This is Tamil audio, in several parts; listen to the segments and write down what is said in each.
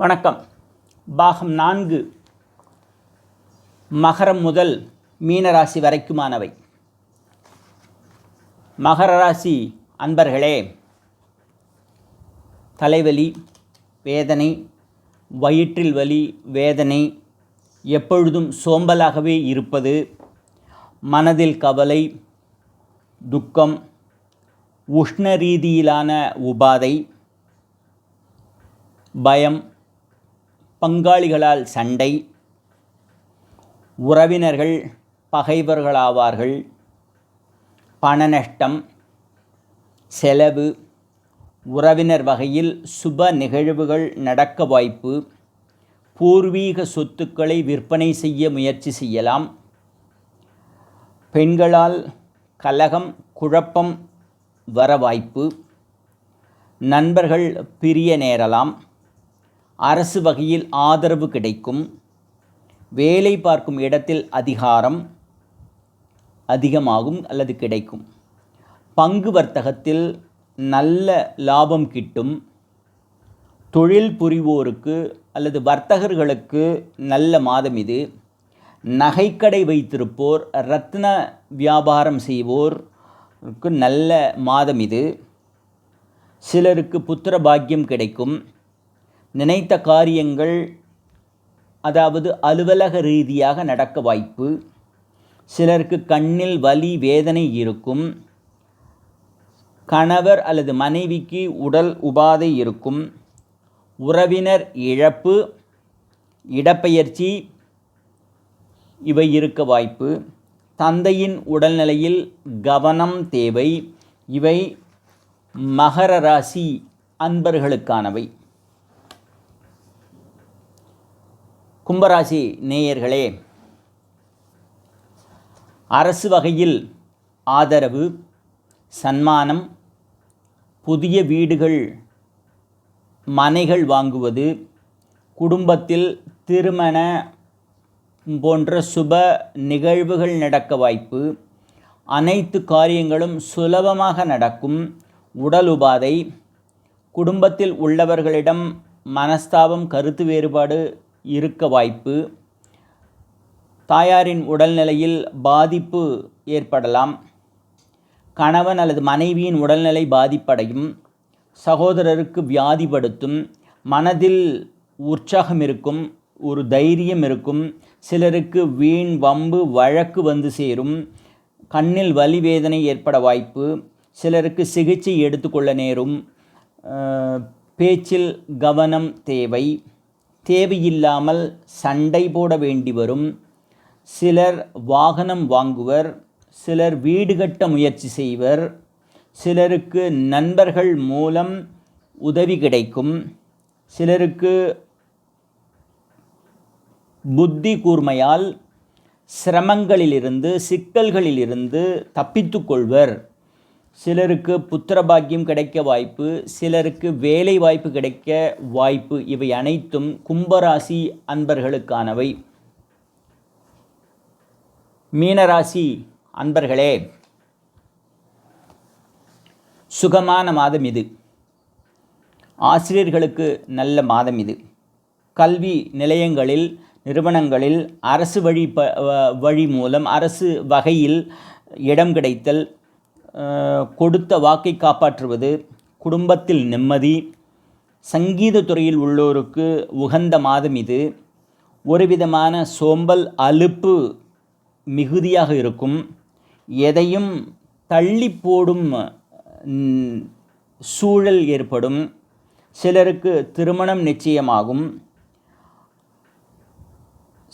வணக்கம். பாகம் நான்கு. மகரம் முதல் மீனராசி வரைக்குமானவை. மகர ராசி அன்பர்களே தலைவலி வேதனை வயிற்றில் வலி வேதனை எப்பொழுதும் சோம்பலாகவே இருப்பது மனதில் கவலை துக்கம் உஷ்ண ரீதியிலான உபாதை பயம் பங்காளிகளால் சண்டை உறவினர்கள் பகைவர்களாவார்கள் பண நஷ்டம் செலவு உறவினர் வகையில் சுப நிகழ்வுகள் நடக்க வாய்ப்பு பூர்வீக சொத்துக்களை விற்பனை செய்ய முயற்சி செய்யலாம். பெண்களால் கலகம் குழப்பம் வர வாய்ப்பு. நண்பர்கள் பிரிய நேரலாம். அரசு வகையில் ஆதரவு கிடைக்கும். வேலை பார்க்கும் இடத்தில் அதிகாரம் அதிகமாகும் அல்லது கிடைக்கும். பங்கு வர்த்தகத்தில் நல்ல லாபம் கிட்டும். தொழில் புரிவோருக்கு அல்லது வர்த்தகர்களுக்கு நல்ல மாதம் இது. நகைக்கடை வைத்திருப்போர் ரத்ன வியாபாரம் செய்வோருக்கு நல்ல மாதம் இது. சிலருக்கு புத்திர பாக்கியம் கிடைக்கும். நினைத்த காரியங்கள் அதாவது அலுவலக ரீதியாக நடக்க வாய்ப்பு சிலருக்கு கண்ணில் வலி வேதனை இருக்கும் கணவர் அல்லது மனைவிக்கு உடல் உபாதை இருக்கும் உறவினர் இழப்பு இடப்பெயர்ச்சி இவை இருக்க வாய்ப்பு தந்தையின் உடல்நிலையில் கவனம் தேவை இவை மகர ராசி அன்பர்களுக்கானவை. கும்பராசி நேயர்களே அரசு வகையில் ஆதரவு சன்மானம் புதிய வீடுகள் மனைகள் வாங்குவது குடும்பத்தில் திருமண போன்ற சுப நிகழ்வுகள் நடக்க வாய்ப்பு அனைத்து காரியங்களும் சுலபமாக நடக்கும் உடல் உபாதை குடும்பத்தில் உள்ளவர்களிடம் மனஸ்தாபம் கருத்து வேறுபாடு இருக்க வாய்ப்பு. தாயாரின் உடல்நிலையில் பாதிப்பு ஏற்படலாம். கணவன் அல்லது மனைவியின் உடல்நிலை பாதிப்படையும். சகோதரருக்கு வியாதிப்படுத்தும் மனதில் உற்சாகம் இருக்கும். ஒரு தைரியம் இருக்கும். சிலருக்கு வீண் வம்பு வழக்கு வந்து சேரும். கண்ணில் வலி வேதனை ஏற்பட வாய்ப்பு. சிலருக்கு சிகிச்சை எடுத்துக்கொள்ள நேரும். பேச்சில் கவனம் தேவை. தேவையில்லாமல் சண்டை போட வேண்டி வரும். சிலர் வாகனம் வாங்குவர் சிலர் வீடு கட்ட முயற்சி செய்வர் சிலருக்கு நண்பர்கள் மூலம் உதவி கிடைக்கும் சிலருக்கு புத்தி கூர்மையால் சிரமங்களிலிருந்து சிக்கல்களிலிருந்து தப்பித்து கொள்வர். சிலருக்கு புத்திர பாக்கியம் கிடைக்க வாய்ப்பு சிலருக்கு வேலை வாய்ப்பு கிடைக்க வாய்ப்பு. இவை அனைத்தும் கும்பராசி அன்பர்களுக்கானவை. மீனராசி அன்பர்களே சுகமான மாதம் இது. ஆசிரியர்களுக்கு நல்ல மாதம் இது. கல்வி நிலையங்களில் நிறுவனங்களில் அரசு வழி ப வழி மூலம் அரசு வகையில் இடம் கிடைத்தல் கொடுத்த வாக்கை காப்பாற்றுவது குடும்பத்தில் நிம்மதி சங்கீத துறையில் உள்ளோருக்கு உகந்த மாதம் இது. ஒரு விதமான சோம்பல் அலுப்பு மிகுதியாக இருக்கும். எதையும் தள்ளி போடும் சூழல் ஏற்படும். சிலருக்கு திருமணம் நிச்சயமாகும்.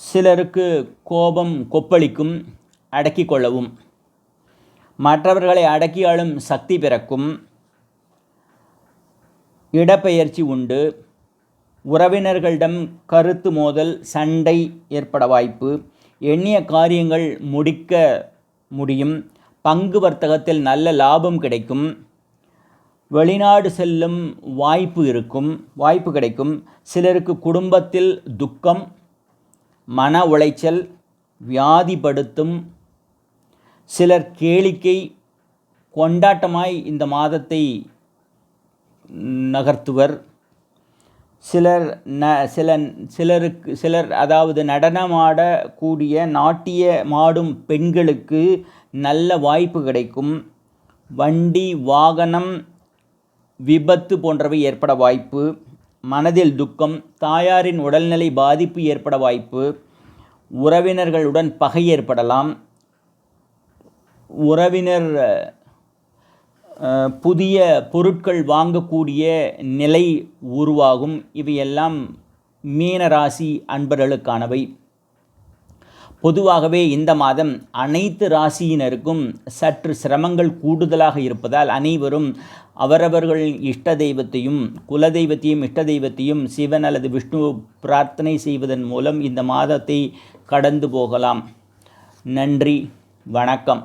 சிலருக்கு கோபம் கொப்பளிக்கும் அடக்கி கொள்ளவும். மற்றவர்களை அடக்கி ஆளும் சக்தி பிறக்கும். இடப்பெயர்ச்சி உண்டு. உறவினர்களிடம் கருத்து மோதல் சண்டை ஏற்பட வாய்ப்பு. எண்ணிய காரியங்கள் முடிக்க முடியும். பங்கு வர்த்தகத்தில் நல்ல லாபம் கிடைக்கும். வெளிநாடு செல்லும் வாய்ப்பு இருக்கும். வாய்ப்பு கிடைக்கும். சிலருக்கு குடும்பத்தில் துக்கம் மன உளைச்சல் வியாதிப்படுத்தும் சிலர் கேளிக்கை கொண்டாட்டமாய் இந்த மாதத்தை நகர்த்துவர். சிலர் ந சில சிலருக்கு சிலர் அதாவது நடனமாடக்கூடிய நாட்டியமாடும் பெண்களுக்கு நல்ல வாய்ப்பு கிடைக்கும். வண்டி வாகனம் விபத்து போன்றவை ஏற்பட வாய்ப்பு. மனதில் துக்கம் தாயாரின் உடல்நிலை பாதிப்பு ஏற்பட வாய்ப்பு. உறவினர்களுடன் பகை ஏற்படலாம். உறவினர் புதிய பொருட்கள் வாங்கக்கூடிய நிலை உருவாகும். இவையெல்லாம் மீனராசி அன்பர்களுக்கானவை. பொதுவாகவே இந்த மாதம் அனைத்து ராசியினருக்கும் சற்று சிரமங்கள் கூடுதலாக இருப்பதால் அனைவரும் அவரவர்கள் இஷ்ட தெய்வத்தையும் குலதெய்வத்தையும் இஷ்ட தெய்வத்தையும் சிவன் அல்லது விஷ்ணு பிரார்த்தனை செய்வதன் மூலம் இந்த மாதத்தை கடந்து போகலாம். நன்றி வணக்கம்.